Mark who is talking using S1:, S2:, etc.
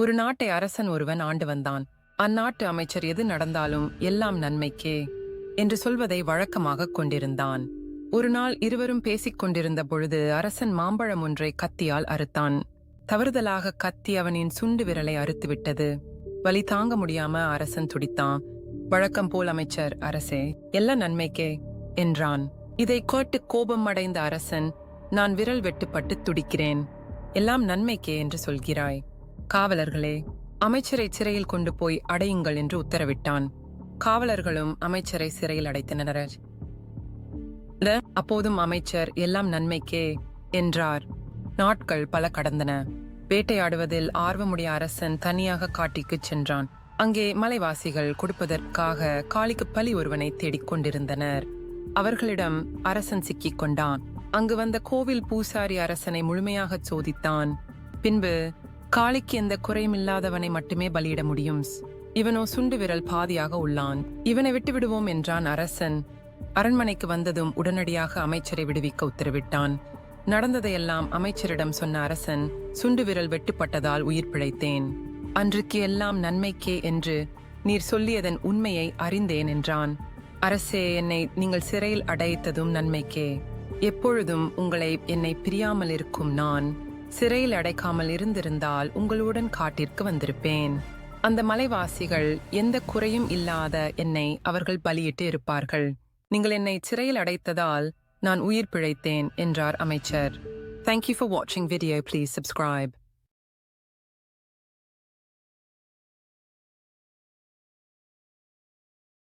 S1: ஒரு நாட்டை அரசன் ஒருவன் ஆண்டு வந்தான். அந்நாட்டு அமைச்சர் எது நடந்தாலும் எல்லாம் நன்மைக்கே என்று சொல்வதை வழக்கமாக கொண்டிருந்தான். ஒரு நாள் இருவரும் பேசிக் கொண்டிருந்த பொழுது அரசன் மாம்பழம் ஒன்றை கத்தியால் அறுத்தான். தவறுதலாக கத்தி அவனின் சுண்டு விரலை அறுத்துவிட்டது. வலி தாங்க முடியாம அரசன் துடித்தான். வழக்கம் போல் அமைச்சர் அரசே எல்லாம் நன்மைக்கே என்றான். இதை கேட்டு கோபம் அடைந்த அரசன் நான் விரல் வெட்டுப்பட்டு துடிக்கிறேன். எல்லாம் நன்மைக்கே என்று சொல்கிறாய். காவலர்களே அமைச்சரை சிறையில் கொண்டு போய் அடையுங்கள் என்று உத்தரவிட்டான். காவலர்களும் அமைச்சரை சிறையில் அடைத்தனர் அப்போதும் அமைச்சர் எல்லாம் நன்மைக்கே என்றார். நாட்கள் பல கடந்தன. வேட்டையாடுவதில் ஆர்வமுடைய அரசன் தனியாக காட்டிக்குச் சென்றான். அங்கே மலைவாசிகள் கொடுப்பதற்காக காளிக்கு பலி ஒருவனை தேடிக் கொண்டிருந்தனர். அவர்களிடம் அரசன் சிக்கிக் கொண்டான். அங்கு வந்த கோவில் பூசாரி அரசனை முழுமையாகச் சோதித்தான். பின்பு காளிக்கு எந்த குறையும் இல்லாதவனை மட்டுமே பலியிட முடியும். இவனோ சுண்டு விரல் பாதியாக உள்ளான். இவனை விட்டு விடுவோம் என்றான் அரசன். அரண்மனைக்கு வந்ததும் உடனடியாக அமைச்சரை விடுவிக்க உத்தரவிட்டான். நடந்ததையெல்லாம் அமைச்சரிடம் சொன்ன அரசன் சுண்டு விரல் வெட்டுப்பட்டதால் உயிர் பிழைத்தேன். அன்றுக்கு எல்லாம் நன்மைக்கே என்று நீர் சொல்லியதன் உண்மையை அறிந்தேன் என்றான். அரசே என்னை நீங்கள் சிறையில் அடைத்ததும் நன்மைக்கே. எப்பொழுதும் உங்களை என்னை பிரியாமல் இருக்கும் நான். சிறையில் அடைக்காமல் இருந்திருந்தால் உங்களுடன் காட்டிற்கு வந்திருப்பேன். அந்த மலைவாசிகள் எந்த குறையும் இல்லாத என்னை அவர்கள் பலியிட்டு இருப்பார்கள். நீங்கள் என்னை சிறையில் அடைத்ததால் நான் உயிர் பிழைத்தேன் என்றார் அமைச்சர். தேங்க்யூ ஃபார் வாட்சிங் வீடியோ ப்ளீஸ் சப்ஸ்கிரைப்